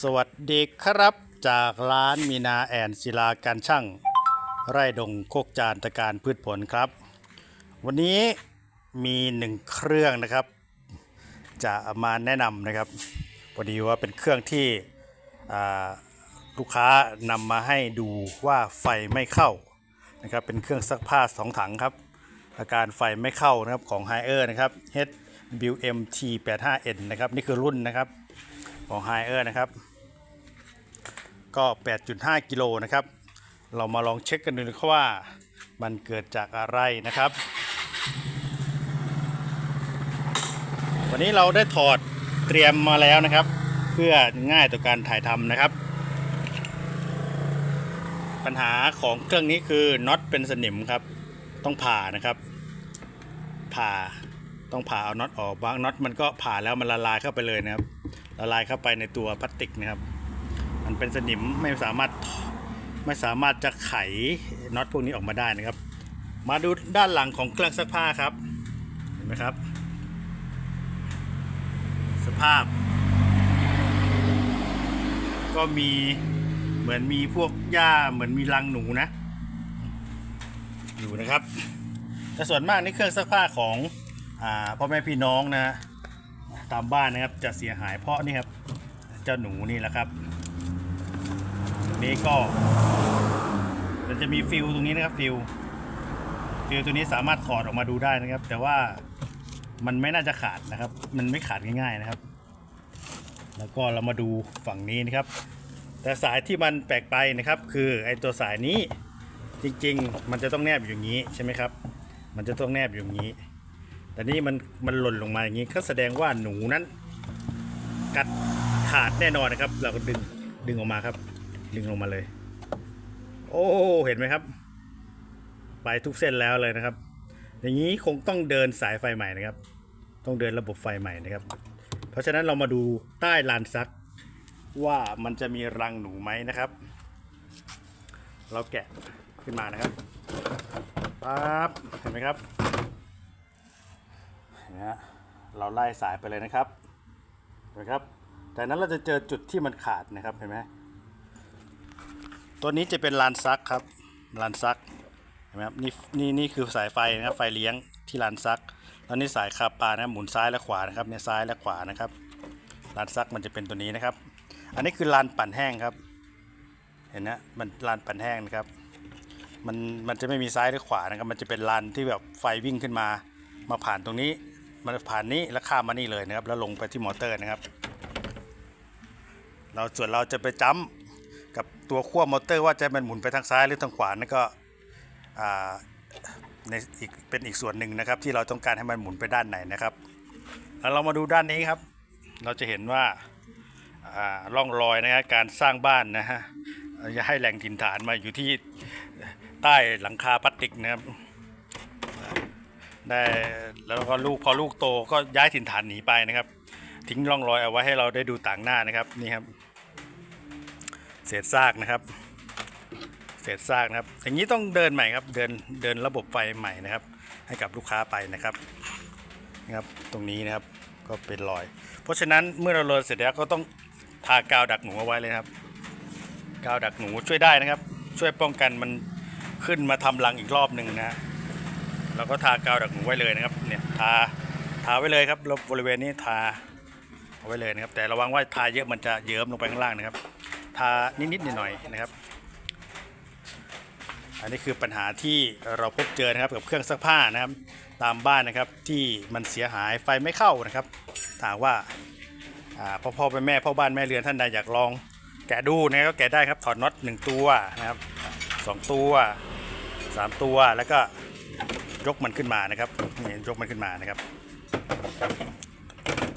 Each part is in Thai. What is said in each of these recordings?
สวัสดีครับจากร้านมีนาแอนศิลาการช่าง ไร่ดงโคกจานตะการพืชผลครับ วันนี้มีหนึ่งเครื่องนะครับ จะเอามาแนะนำนะครับพอดีว่าเป็นเครื่องที่ลูกค้านำมาให้ดูว่าไฟไม่เข้านะครับเป็นเครื่องซักผ้าสองถังครับ อาการไฟไม่เข้านะครับของ h i เออร์นะครับ HWMT 85N นะครับนี่คือรุ่นนะครับ ของ h i เออร์นะครับ ก็ 8.5 กิโลนะครับ เรามาลองเช็คกันดูนะครับว่ามันเกิดจากอะไรนะครับ วันนี้เราได้ถอดเตรียมมาแล้วนะครับ เพื่อง่ายต่อการถ่ายทำนะครับ ปัญหาของเครื่องนี้คือน็อตเป็นสนิมครับ ต้องผ่านะครับผ่าต้องผ่าเอาน็อตออกบางน็อตมันก็ผ่าแล้วมันละลายเข้าไปเลยนะครับ ละลายเข้าไปในตัวพลาสติกนะครับ มันเป็นสนิมไม่สามารถไม่สามารถจะไขน็อตพวกนี้ออกมาได้นะครับ มาดูด้านหลังของเครื่องซักผ้าครับ เห็นไหมครับ สภาพ ก็มีเหมือนมีพวกหญ้าเหมือนมีรังหนูนะอยู่นะครับแต่ส่วนมากนี่เครื่องซักผ้าของอพ่อแม่พี่น้องนะ ตามบ้านนะครับจะเสียหายเพราะนี่ครับเจ้าหนูนี่แหละครับนี้ก็มันจะมีฟิลตรงนี้นะครับฟิลฟิลตัวนี้สามารถถอดออกมาดูได้นะครับ แต่ว่ามันไม่น่าจะขาดนะครับ มันไม่ขาดง่ายๆนะครับ แล้วก็เรามาดูฝั่งนี้นะครับ แต่สายที่มันแปลกไปนะครับ คือไอ้ตัวสายนี้จริงๆ มันจะต้องแนบอยู่อย่างนี้ใช่ไหมครับ มันจะต้องแนบอยู่อย่างนี้ แต่นี่มันมันหล่นลงมาอย่างนี้ก็แสดงว่าหนูนั้น กัดขาดแน่นอนนะครับ เราก็ดึงดึงออกมาครับ ดึงลงมาเลย โอ้เห็นไหมครับ ไปทุกเส้นแล้วเลยนะครับ อย่างนี้คงต้องเดินสายไฟใหม่นะครับ ต้องเดินระบบไฟใหม่นะครับ เพราะฉะนั้นเรามาดูใต้ลานซักว่ามันจะมีรังหนูไหมนะครับ เราแกะขึ้นมานะครับปั๊บเห็นไหมครับ นะฮะเราไล่สายไปเลยนะครับเห็นไหมครับแต่นั้นเราจะเจอจุดที่มันขาดนะครับเห็นไหมตัวนี้จะเป็นลานซักครับลานซักเห็นไหมครับนี่นี่นี่คือสายไฟนะครับไฟเลี้ยงที่ลานซักแล้วนี่สายคาปานะหมุนซ้ายและขวานะครับเนี่ยซ้ายและขวานะครับลานซักมันจะเป็นตัวนี้นะครับ อันนี้คือลานปั่นแห้งครับ เห็นนะมันลานปั่นแห้งนะครับมันมันจะไม่มีซ้ายหรือขวานะครับ มันจะเป็นลานที่แบบไฟวิ่งขึ้นมา มาผ่านตรงนี้ มันผ่านนี้แล้วข้ามมานี่เลยนะครับ แล้วลงไปที่มอเตอร์นะครับ เราส่วนเราจะไปจ้ำกับตัวขั้วมอเตอร์ว่าจะมันหมุนไปทางซ้ายหรือทางขวานั่นก็อ่าในอีกเป็นอีกส่วนหนึ่งนะครับ ที่เราต้องการให้มันหมุนไปด้านไหนนะครับ แล้วเรามาดูด้านนี้ครับ เราจะเห็นว่าอ่าร่องรอยนะครับการสร้างบ้านนะฮะจะให้แหล่งถิ่นฐานมาอยู่ที่ใต้หลังคาพลาสติกนะครับ ได้แล้วก็ลูกพอลูกโตก็ย้ายถิ่นฐานหนีไปนะครับ ทิ้งร่องรอยเอาไว้ให้เราได้ดูต่างหน้านะครับนี่ครับ เศษซากนะครับ เศษซากนะครับ อย่างนี้ต้องเดินใหม่ครับ เดินเดินระบบไฟใหม่นะครับ ให้กับลูกค้าไปนะครับนะครับตรงนี้นะครับก็เป็นรอย เพราะฉะนั้นเมื่อเราโรยเสร็จแล้วก็ต้องทากาวดักหนูเอาไว้เลยครับกาวดักหนูช่วยได้นะครับ ช่วยป้องกันมันขึ้นมาทำรังอีกรอบหนึ่งนะ เราก็ทากาวดักหนูไว้เลยนะครับเนี่ยทาทาไว้เลยครับบริเวณนี้ทาเอาไว้เลยนะครับ แต่ระวังว่าทาเยอะมันจะเยิ้มลงไปข้างล่างนะครับ ทานิดๆหน่อยๆนะครับ อันนี้คือปัญหาที่เราพบเจอนะครับกับเครื่องซักผ้านะครับ ตามบ้านนะครับที่มันเสียหายไฟไม่เข้านะครับถามว่าพ่อพ่อแม่แม่พ่อบ้านแม่เรือนท่านใดอยากลองแกะดูนะก็แกะได้ครับถอดน็อตหนึ่งตัวนะครับสองตัวสามตัวแล้วก็ ยกมันขึ้นมานะครับนี่ยกมันขึ้นมานะครับ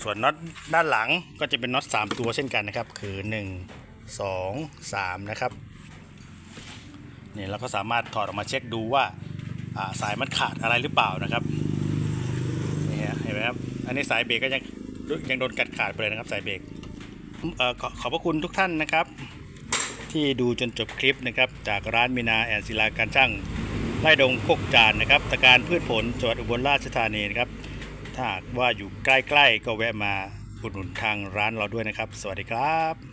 ส่วนน็อตด้านหลังก็จะเป็นน็อต3ตัวเช่นกันนะครับ คือ 1 2 3 นะครับนี่เราก็สามารถถอดออกมาเช็คดูว่าาสายมันขาดอะไรหรือเปล่านะครับนี่ฮะเห็นไหมครับอันนี้สายเบรกก็ยังยังโดนกัดขาดไปเลยนะครับสายเบรกเอ่อขอขอบพระคุณทุกท่านนะครับ ที่ดูจนจบคลิปนะครับ จากร้านมินาแอนศิลาการช่าง ไร่ดงโคกจานนะครับตะการพืชผลจังหวัดอุบลราชธานีนะครับถ้าว่าอยู่ใกล้ๆก็แวะมาอุดหนุนทางร้านเราด้วยนะครับ สวัสดีครับ